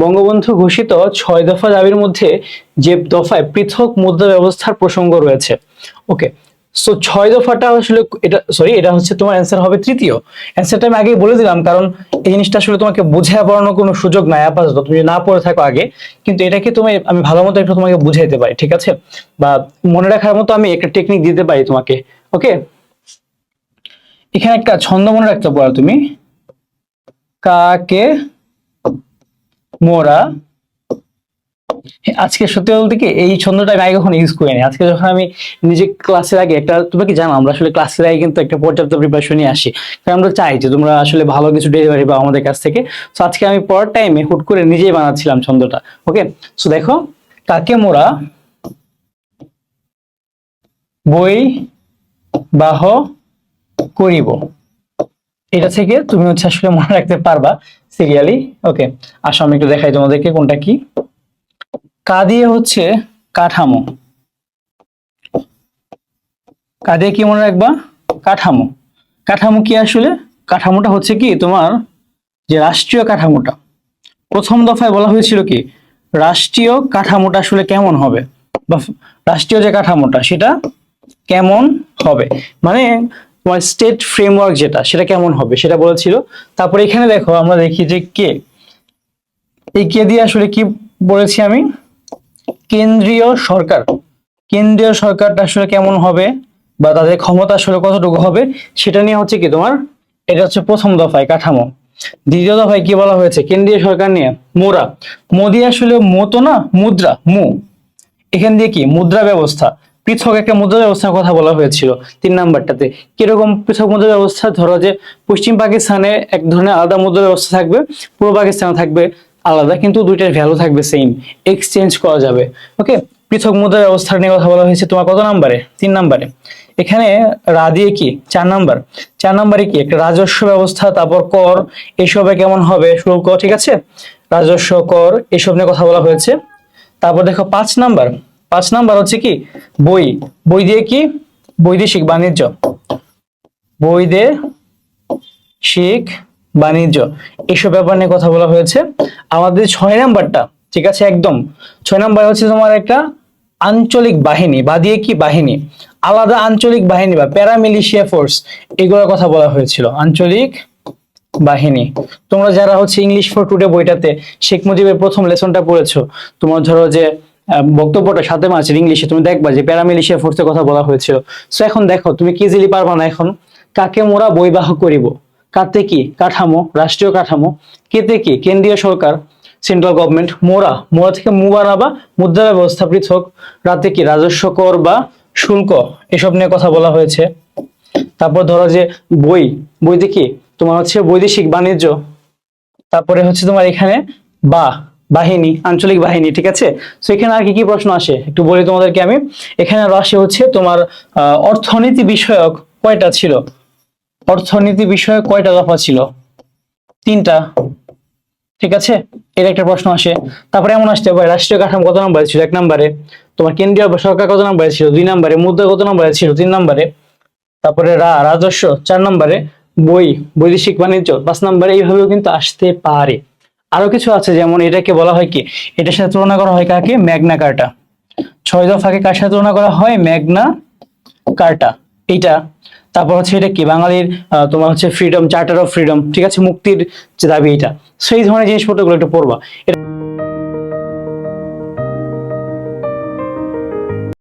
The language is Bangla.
বঙ্গবন্ধু ঘোষিত ছয় দফা দাবির মধ্যে যে দফায় পৃথক মুদ্রা ব্যবস্থার প্রসঙ্গ রয়েছে। ওকে সো ছয় দফাটা আসলে এটা সরি এটা হচ্ছে তোমার অ্যান্সার হবে তৃতীয়। অ্যান্সারটা আমি আগেই বলে দিলাম, কারণ এই জিনিসটা আসলে তোমাকে বুঝে পড়ানোর কোনো সুযোগ নাই। আপাতত তুমি না পড়ে থাকো আগে, কিন্তু এটাকে তুমি, আমি ভালো মতো একটু তোমাকে বুঝাইতে পারি, ঠিক আছে? বা মনে রাখার মতো আমি একটা টেকনিক দিতে পারি তোমাকে। ওকে এখানে একটা ছন্দ মনে রাখতে পারো তুমি। কাকে মোরা। আজকে সত্যি বলতে কি, এই ছন্দটা আমি আগে কখনো ইউজ করিনি। আজকে যখন আমি নিজে ক্লাসের আগে একটা, তোমরা কি জানো, আমরা আসলে ক্লাসের আগে কিন্তু একটা পর্যাপ্ত প্রিপারেশন নিয়ে আসি। কারণ আমরা চাই যে তোমরা আসলে ভালো কিছু ডেলিভারি পাও আমাদের কাছ থেকে। তো আজকে আমি পড়ার টাইমে হুট করে নিজেই বানাচ্ছিলাম ছন্দটা ওকে সো দেখো, কাকে মোরা? বই বাহ করিব। এটা থেকে তুমি হচ্ছে আসলে মনে রাখতে পারবা সিরিয়ালি ওকে আসো আমি একটু দেখাই তোমাদেরকে কোনটা কি। কা দিয়ে হচ্ছে কাঠামো। কা দিয়ে কি মনে রাখবা? কাঠামো। কাঠামো কি আসলে? কাঠামোটা হচ্ছে কি তোমার যে রাষ্ট্রীয় কাঠামোটা। প্রথম দফায় বলা হয়েছিল কি, রাষ্ট্রীয় কাঠামোটা আসলে কেমন হবে? বা রাষ্ট্রীয় যে কাঠামোটা, সেটা কেমন হবে? মানে তোমার স্টেট ফ্রেমওয়ার্ক যেটা, সেটা কেমন হবে সেটা বলেছিল। তারপরে এখানে দেখো আমরা দেখি যে কে। এই কে দিয়ে আসলে কি বলেছি আমি? কেন্দ্রীয় সরকার। কেন্দ্রীয় সরকারটা আসলে কেমন হবে বা তাদের ক্ষমতা আসলে কতটুকু হবে, সেটা নিয়ে হচ্ছে কি তোমার, এটা হচ্ছে প্রথম দফায় কাঠামো। দ্বিতীয় দফায় কি বলা হয়েছে? কেন্দ্রীয় সরকার নিয়ে মোরা। মোদি আসলে মতো না, মুদ্রা, মু। এখান দিয়ে কি? মুদ্রা ব্যবস্থা। পৃথক একটা মুদ্রা ব্যবস্থার কথা বলা হয়েছিল তিন নাম্বারটাতে। কীরকম পৃথক মুদ্রা ব্যবস্থা ধরো যে পশ্চিম পাকিস্তানে এক ধরনের আলাদা মুদ্রা ব্যবস্থা থাকবে, পূর্ব পাকিস্তানে থাকবে আলাদা, কিন্তু দুইটার ভ্যালু থাকবে সেম এক্সচেঞ্জ করা যাবে। ওকে পৃথক মুদ্রা ব্যবস্থা নিয়ে কথা বলা হয়েছে তোমার কত নাম্বারে? তিন নাম্বারে। এখানে রা দিয়ে কি? চার নাম্বার। চার নাম্বারে কি? একটা রাজস্ব ব্যবস্থা, তারপর কর, এসবে কেমন হবে? শুল্ক ঠিক আছে? রাজস্ব, কর, এসব নিয়ে কথা বলা হয়েছে। তারপর দেখো পাঁচ নাম্বার। পাঁচ নাম্বার হচ্ছে কি? বই। বই দিয়ে কি? বৈদেশিক বাণিজ্য। বৈদেশিক বাণিজ্য। এসব ব্যাপার নিয়ে কথা বলা হয়েছে। আমাদের ছয় নাম্বারটা, ঠিক আছে? একদম। ছয় নাম্বার হচ্ছে তোমার একটা আঞ্চলিক বাহিনী। বা দিয়ে কি? বাহিনী। আলাদা আঞ্চলিক বাহিনী বা প্যারামিলিশিয়া ফোর্স। এগুলোর কথা বলা হয়েছিল। আঞ্চলিক বাহিনী। তোমরা যারা হচ্ছে ইংলিশ ফর টুডে বইটাতে শেখ মুজিবের প্রথম লেসনটা পড়েছো, তোমার ধরো যে বক্তব্যটা সাথে মাসের ইংলিশে, তুমি দেখবা যে প্যারামিলিশিয়া ফোর্সের কথা বলা হয়েছিল। সো এখন দেখো, তুমি কি ইজিলি পারবা না এখন? কাকে মোরা বৈবাহ করিব? কাতে কি? কাঠামো, রাষ্ট্রীয় কাঠামো। কেতে কি? কেন্দ্রীয় সরকার সেন্ট্রাল গভর্নমেন্ট মোরা। মোরা থেকে মুবারা বা মুদ্রা ব্যবস্থা পৃথক রাতে কি রাজস্ব কর বা শুল্ক? এসব নিয়ে কথা বলা হয়েছে। তারপর ধরো যে বই। বইতে কি? তোমার হচ্ছে বৈদেশিক বাণিজ্য। তারপরে হচ্ছে তোমার এখানে বা। বাহিনী, আঞ্চলিক বাহিনী, ঠিক আছে? তো এখানে আর কি কি প্রশ্ন আসে? একটু বলি তোমাদেরকে আমি। এখানে আসে হচ্ছে তোমার অর্থনীতি বিষয়ক কয়টা ছিল? অর্থনীতি বিষয়ক কয়টা দফা ছিল? তিনটা। ঠিক আছে? এর একটা প্রশ্ন আসে। তারপরে এমন আসতে পারে, রাষ্ট্রীয় কাঠামো কত নম্বরে ছিল? এক নম্বরে। তোমার কেন্দ্রীয় সরকার কত নম্বরে ছিল? দুই নম্বরে। মুদ্রা কত নম্বরে ছিল? তিন নম্বরে। তারপরে রাজস্ব চার নম্বরে। বই, বৈদেশিক বাণিজ্য পাঁচ নম্বরে। এইভাবেও কিন্তু আসতে পারে। আরও কিছু আছে, যেমন এটাকে বলা হয় কি? এটার সাথে তুলনা করা হয় কাকে? Magna Carta. ছয় দফাকে কার সাথে তুলনা করা হয়? Magna Carta. এইটা। তারপর হচ্ছে এটা কি? বাঙালির তোমার হচ্ছে ফ্রিডম চার্টার অফ ফ্রিডম ঠিক আছে? মুক্তির যে দাবি এটা সেই ধরনের জিনিসপত্রগুলো একটু পড়বা। এটা